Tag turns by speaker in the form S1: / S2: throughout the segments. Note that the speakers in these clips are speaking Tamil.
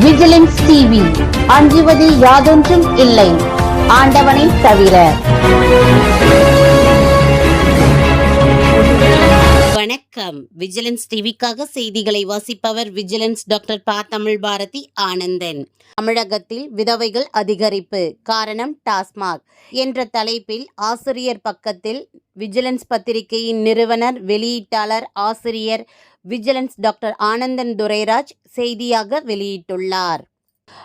S1: விஜிலன்ஸ் டிவி அஞ்சுவது யாதொன்றும் இல்லை. ஆண்டவனை தவிர.
S2: வணக்கம். விஜிலன்ஸ் டிவிக்காக செய்திகளை வாசிப்பவர் விஜிலன்ஸ் டாக்டர் பா. தமிழ் பாரதி ஆனந்தன். தமிழகத்தில் விதவைகள் அதிகரிப்பு. காரணம் டாஸ்மாக். என்ற தலைப்பில் ஆசிரியர் பக்கத்தில் விஜிலன்ஸ் பத்திரிகையின் நிறுவனர் வெளியீட்டாளர் ஆசிரியர் விஜிலன்ஸ் டாக்டர் ஆனந்தன் துரைராஜ் செய்தியாக வெளியிட்டுள்ளார்.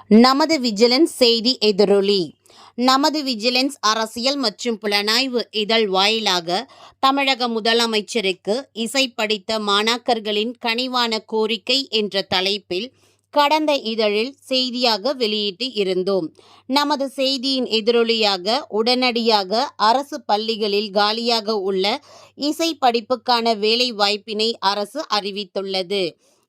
S2: நமது விஜிலன்ஸ் செய்தி எதிரொலி. நமது விஜிலன்ஸ் அரசியல் மற்றும் புலனாய்வு இதழ் வாயிலாக தமிழக முதலமைச்சருக்கு இசை படித்த மாணாக்கர்களின் கனிவான கோரிக்கை என்ற தலைப்பில் கடந்த இதழில் செய்தியாக வெளியிட்டு இருந்தோம். நமது செய்தியின் எதிரொலியாக உடனடியாக அரசு பள்ளிகளில் காலியாக உள்ள இசை படிப்புக்கான வேலை வாய்ப்பினை அரசு அறிவித்துள்ளது.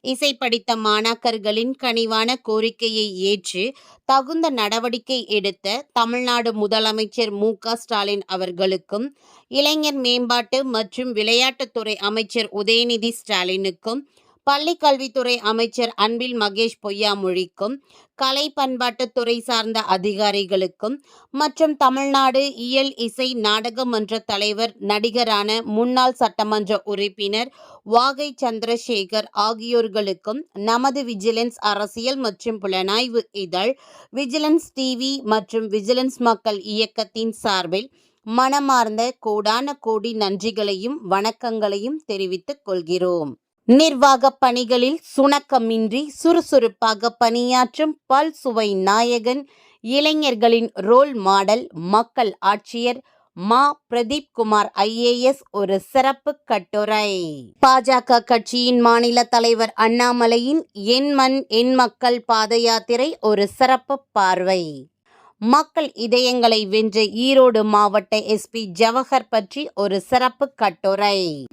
S2: இசை படித்த மாணாக்கர்களின் கனிவான கோரிக்கையை ஏற்று தகுந்த நடவடிக்கை எடுத்த தமிழ்நாடு முதலமைச்சர் மு க ஸ்டாலின் அவர்களுக்கும் இளைஞர் மேம்பாட்டு மற்றும் விளையாட்டுத்துறை அமைச்சர் உதயநிதி ஸ்டாலினுக்கும் பள்ளி கல்வித்துறை அமைச்சர் அன்பில் மகேஷ் பொய்யாமொழிக்கும் கலை பண்பாட்டுத்துறை சார்ந்த அதிகாரிகளுக்கும் மற்றும் தமிழ்நாடு இயல் இசை நாடகமன்ற தலைவர் நடிகரான முன்னாள் சட்டமன்ற உறுப்பினர் வாகை சந்திரசேகர் ஆகியோர்களுக்கும் நமது விஜிலன்ஸ் அரசியல் மற்றும் புலனாய்வு இதழ் விஜிலன்ஸ் டிவி மற்றும் விஜிலன்ஸ் மக்கள் இயக்கத்தின் சார்பில் மனமார்ந்த கோடான கோடி நன்றிகளையும் வணக்கங்களையும் தெரிவித்துக் கொள்கிறோம். நிர்வாக பணிகளில் சுணக்கமின்றி சுறுசுறுப்பாக பணியாற்றும் பல் சுவை நாயகன் இளைஞர்களின் ரோல் மாடல் மக்கள் ஆட்சியர் மா. பிரதீப் குமார் ஐஏஎஸ் ஒரு சிறப்பு கட்டுரை. பாஜக கட்சியின் மாநில தலைவர் அண்ணாமலையின் என் மண் என் மக்கள் பாத யாத்திரை ஒரு சிறப்பு பார்வை. மக்கள் இதயங்களை வென்ற ஈரோடு மாவட்ட எஸ்பி ஜவஹர் பற்றி ஒரு சிறப்பு கட்டுரை.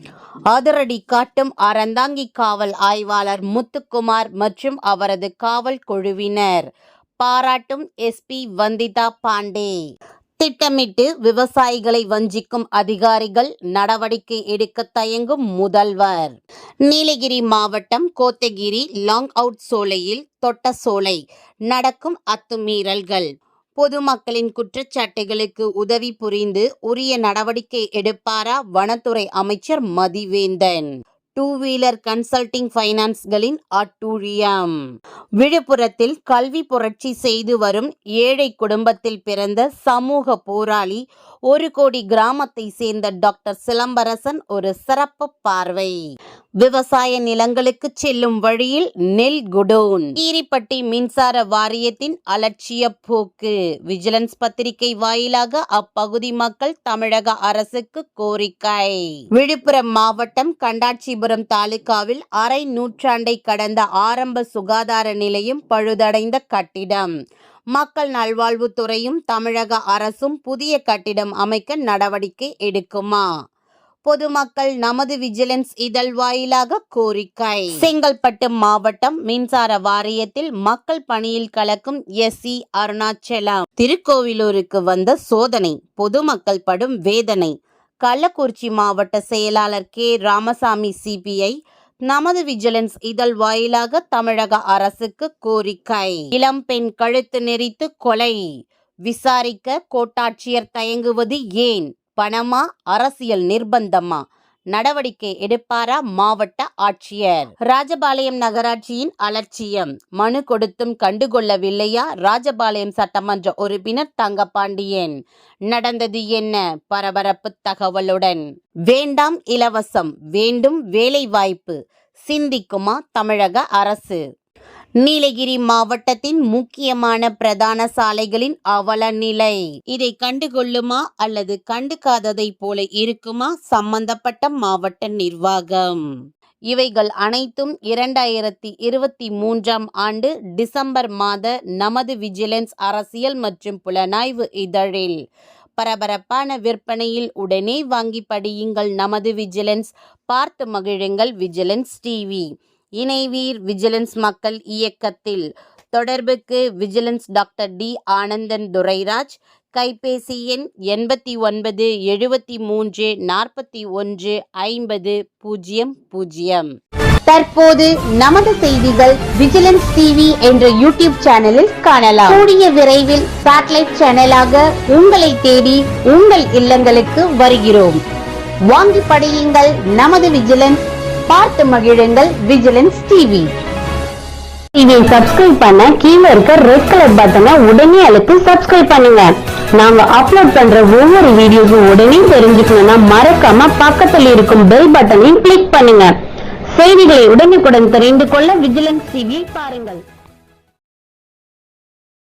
S2: அதிரடி காட்டும் அறந்தாங்கி காவல் ஆய்வாளர் முத்துக்குமார் மற்றும் அவரது காவல் குழுவினர். பாராட்டும் எஸ்பி வந்திதா பாண்டே. திட்டமிட்டு விவசாயிகளை வஞ்சிக்கும் அதிகாரிகள் நடவடிக்கை எடுக்க தயங்கும் முதல்வர். நீலகிரி மாவட்டம் கோத்தகிரி லாங் அவுட் சோலையில் தொட்ட சோலை நடக்கும் அத்துமீறல்கள். பொதுமக்களின் குற்றச்சாட்டுகளுக்கு உதவி புரிந்து உரிய நடவடிக்கை எடுப்பாரா? வனத்துறை அமைச்சர் மதிவேந்தன். டூ வீலர் கன்சல்டிங் ஃபைனான்ஸ்களின் அட்டூழியம். விழுப்புரத்தில் கல்வி புரட்சி செய்து வரும் ஏழை குடும்பத்தில் பிறந்த சமூக போராளி ஒரு கோடி கிராமத்தை சேர்ந்த டாக்டர் சிலம்பரசன் ஒரு சிறப்பு பார்வை. விவசாய நிலங்களுக்கு செல்லும் வழியில் நெல் குடோன். கீரிப்பட்டி மின்சார வாரியத்தின் அலட்சிய போக்கு. விஜிலன்ஸ் பத்திரிகை வாயிலாக அப்பகுதி மக்கள் தமிழக அரசுக்கு கோரிக்கை. விழுப்புரம் மாவட்டம் கண்டாட்சிபுரம் தாலுகாவில் அரை நூற்றாண்டை கடந்த ஆரம்ப சுகாதார நிலையம் பழுதடைந்த கட்டிடம். மக்கள் நல்வாழ்வுத்துறையும் தமிழக அரசும் புதிய கட்டிடம் அமைக்க நடவடிக்கை எடுக்குமா? பொதுமக்கள் நமது விஜிலன்ஸ் இதழ் வாயிலாக கோரிக்கை. செங்கல்பட்டு மாவட்டம் மின்சார வாரியத்தில் மக்கள் பணியில் கலக்கும் எஸ் சி அருணாச்சலம். திருக்கோவிலூருக்கு வந்த சோதனை பொதுமக்கள் படும் வேதனை. கள்ளக்குறிச்சி மாவட்ட செயலாளர் கே. ராமசாமி சிபிஐ நமது விஜிலன்ஸ் இதழ் வாயிலாக தமிழக அரசுக்கு கோரிக்கை. இளம் பெண் கழுத்து நெறித்து கொலை. விசாரிக்க கோட்டாட்சியர் தயங்குவது ஏன்? பணமா அரசியல் நிர்பந்தமா? நடவடிக்கை எடுப்பாரா மாவட்ட ஆட்சியர்? ராஜபாளையம் நகராட்சியின் அலட்சியம். மனு கொடுத்தும் கண்டுகொள்ளவில்லையா? ராஜபாளையம் சட்டமன்ற உறுப்பினர் தங்கபாண்டியன் நடந்தது என்ன? பரபரப்பு தகவலுடன். வேண்டாம் இலவசம். வேண்டும் வேலைவாய்ப்பு. சிந்திக்குமா தமிழக அரசு? நீலகிரி மாவட்டத்தின் முக்கியமான பிரதான சாலைகளின் அவல நிலை இதை கண்டுகொள்ளுமா அல்லது கண்டுக்காததை போல இருக்குமா சம்பந்தப்பட்ட மாவட்ட நிர்வாகம். இவைகள் அனைத்தும் இரண்டாயிரத்தி இருபத்தி மூன்றாம் ஆண்டு டிசம்பர் மாத நமது விஜிலன்ஸ் அரசியல் மற்றும் புலனாய்வு இதழில். பரபரப்பான விற்பனையில் உடனே வாங்கி படியுங்கள் நமது விஜிலன்ஸ். பார்த்து மகிழுங்கள் விஜிலன்ஸ் டிவி. இணைவீர் விஜிலன்ஸ் மக்கள் இயக்கத்தில் தொடர்புக்கு vigilance doctor D Anandan Durairaj. கைபேசி எண் எண்பத்தி ஒன்பது எழுபத்தி மூன்று நாற்பத்தி ஒன்று ஐம்பது பூஜ்ஜியம் பூஜ்ஜியம் தற்போது நமது செய்திகள் விஜிலன்ஸ் டிவி என்ற யூடியூப் சேனலில் காணலாம். கூடிய விரைவில் சேட்டலைட் சேனலாக உங்களை தேடி உங்கள் இல்லங்களுக்கு வருகிறோம். வாங்கி படையுங்கள் நமது விஜிலன்ஸ் பார்த்து மகிழுங்கள் விஜிலன்ஸ் டிவி
S3: டிவியை சப்ஸ்கிரைப் பண்ண கீழே இருக்க ரெட் கலர் பட்டனை உடனே அழுத்தி சப்ஸ்கிரைப் பண்ணுங்க. நாங்க அப்லோட் பண்ற ஒவ்வொரு வீடியோஸும் உடனே தெரிஞ்சுக்கணும்னா மறக்காம பக்கத்தில் இருக்கும் பெல் பட்டனையும் கிளிக் பண்ணுங்க. செய்திகளை உடனுக்குடன் தெரிந்து கொள்ள விஜிலன்ஸ் டிவியை பாருங்கள்.